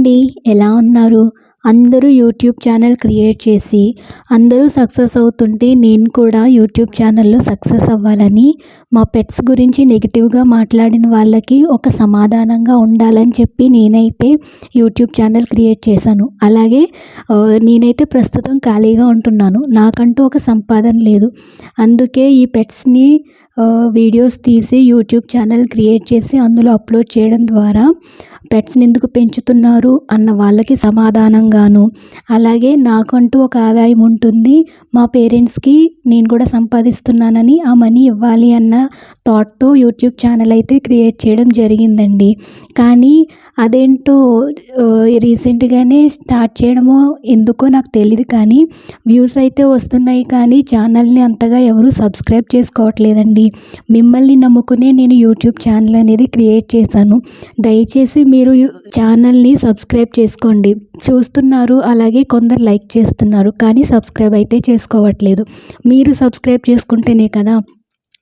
అండి ఎలా ఉన్నారు? అందరూ యూట్యూబ్ ఛానల్ క్రియేట్ చేసి అందరూ సక్సెస్ అవుతుంటే నేను కూడా యూట్యూబ్ ఛానల్లో సక్సెస్ అవ్వాలని మా పెట్స్ గురించి నెగిటివ్గా మాట్లాడిన వాళ్ళకి ఒక సమాధానంగా ఉండాలని చెప్పి నేనైతే యూట్యూబ్ ఛానల్ క్రియేట్ చేశాను. అలాగే నేనైతే ప్రస్తుతం ఖాళీగా ఉంటున్నాను. నాకంటూ ఒక సంపాదన లేదు. అందుకే ఈ పెట్స్ని వీడియోస్ తీసి యూట్యూబ్ ఛానల్ క్రియేట్ చేసి అందులో అప్లోడ్ చేయడం ద్వారా పెట్స్ని ఎందుకు పెంచుతున్నారు అన్న వాళ్ళకి సమాధానంగాను. అలాగే నాకంటూ ఒక ఆదాయం ఉంటుంది. మా పేరెంట్స్కి నేను కూడా సంపాదిస్తున్నానని ఆ మనీ ఇవ్వాలి అన్న థాట్తో యూట్యూబ్ ఛానల్ అయితే క్రియేట్ చేయడం జరిగిందండి. కానీ అదేంటో రీసెంట్గానే స్టార్ట్ చేయడమో ఎందుకో నాకు తెలియదు కానీ వ్యూస్ అయితే వస్తున్నాయి కానీ ఛానల్ని అంతగా ఎవరు సబ్స్క్రైబ్ చేసుకోవట్లేదండి. మిమ్మల్ని నమ్ముకునే నేను యూట్యూబ్ ఛానల్ అనేది క్రియేట్ చేశాను. దయచేసి మీరు ఛానల్ని సబ్స్క్రైబ్ చేసుకోండి. చూస్తున్నారు అలాగే కొందరు లైక్ చేస్తున్నారు కానీ సబ్స్క్రైబ్ అయితే చేసుకోవట్లేదు. మీరు సబ్స్క్రైబ్ చేసుకుంటేనే కదా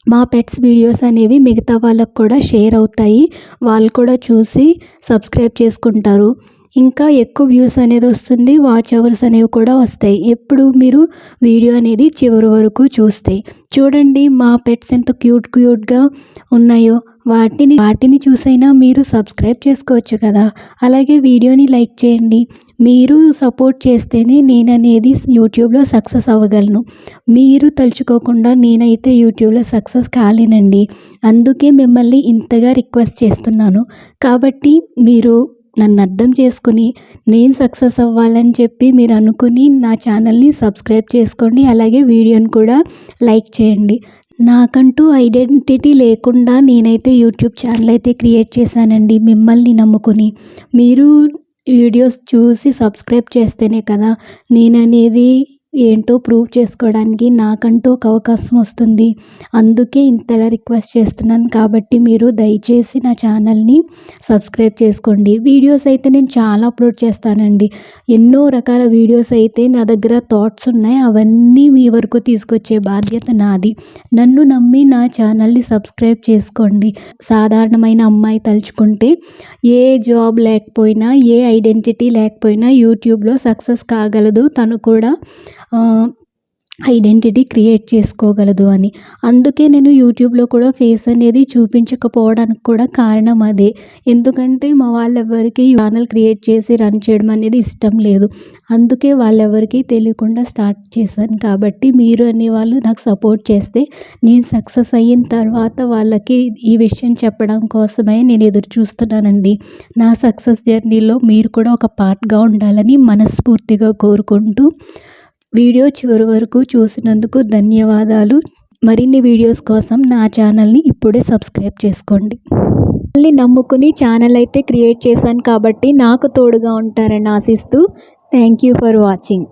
మా పెట్స్ వీడియోస్ అనేవి మిగతా వాళ్ళకు కూడా షేర్ అవుతాయి. వాళ్ళు కూడా చూసి సబ్స్క్రైబ్ చేసుకుంటారు. ఇంకా ఎక్కువ వ్యూస్ అనేది వస్తుంది. వాచ్ అవర్స్ అనేవి కూడా వస్తాయి. ఎప్పుడు మీరు వీడియో అనేది చివరి వరకు చూస్తే. చూడండి మా పెట్స్ ఎంత క్యూట్ క్యూట్గా ఉన్నాయో. వాటిని వాటిని చూసైనా మీరు సబ్స్క్రైబ్ చేసుకోవచ్చు కదా. అలాగే వీడియోని లైక్ చేయండి. మీరు సపోర్ట్ చేస్తేనే నేను అనేది యూట్యూబ్లో సక్సెస్ అవ్వగలను. మీరు తలుచుకోకుండా నేనైతే యూట్యూబ్లో సక్సెస్ కాలేనండి. అందుకే మిమ్మల్ని ఇంతగా రిక్వెస్ట్ చేస్తున్నాను. కాబట్టి మీరు నన్ను అర్థం చేసుకుని నేను సక్సెస్ అవ్వాలని చెప్పి మీరు అనుకుని నా ఛానల్ని సబ్స్క్రైబ్ చేసుకోండి. అలాగే వీడియోని కూడా లైక్ చేయండి. నాకంటూ ఐడెంటిటీ లేకుండా నేనైతే యూట్యూబ్ ఛానల్ అయితే క్రియేట్ చేశానండి మిమ్మల్ని నమ్ముకుని. మీరు వీడియోస్ చూసి సబ్స్క్రైబ్ చేస్తేనే కదా నేను అనేది ఏంటో ప్రూవ్ చేసుకోవడానికి నాకంటూ ఒక అవకాశం వస్తుంది. అందుకే ఇంతలా రిక్వెస్ట్ చేస్తున్నాను. కాబట్టి మీరు దయచేసి నా ఛానల్ని సబ్స్క్రైబ్ చేసుకోండి. వీడియోస్ అయితే నేను చాలా అప్లోడ్ చేస్తానండి. ఎన్నో రకాల వీడియోస్ అయితే నా దగ్గర థాట్స్ ఉన్నాయి. అవన్నీ మీ వరకు తీసుకొచ్చే బాధ్యత నాది. నన్ను నమ్మి నా ఛానల్ని సబ్స్క్రైబ్ చేసుకోండి. సాధారణమైన అమ్మాయి తలుచుకుంటే ఏ జాబ్ లేకపోయినా ఏ ఐడెంటిటీ లేకపోయినా యూట్యూబ్లో సక్సెస్ కాగలదు. తను కూడా ఐడెంటిటీ క్రియేట్ చేసుకోగలదు అని. అందుకే నేను యూట్యూబ్లో కూడా ఫేస్ అనేది చూపించకపోవడానికి కూడా కారణం అదే. ఎందుకంటే మా వాళ్ళెవరికి ఛానల్ క్రియేట్ చేసి రన్ చేయడం అనేది ఇష్టం లేదు. అందుకే వాళ్ళెవరికి తెలియకుండా స్టార్ట్ చేశాను. కాబట్టి మీరు అనేవాళ్ళు నాకు సపోర్ట్ చేస్తే నేను సక్సెస్ అయిన తర్వాత వాళ్ళకి ఈ విషయం చెప్పడం కోసమే నేను ఎదురు చూస్తున్నానండి. నా సక్సెస్ జర్నీలో మీరు కూడా ఒక పార్ట్గా ఉండాలని మనస్ఫూర్తిగా కోరుకుంటూ వీడియో చివరి వరకు చూసినందుకు ధన్యవాదాలు. మరిన్ని వీడియోస్ కోసం నా ఛానల్ని ఇప్పుడే సబ్స్క్రైబ్ చేసుకోండి. మళ్ళీ నమ్ముకుని ఛానల్ అయితే క్రియేట్ చేశాను కాబట్టి నాకు తోడుగా ఉంటారని ఆశిస్తూ థ్యాంక్ యూ ఫర్ వాచింగ్.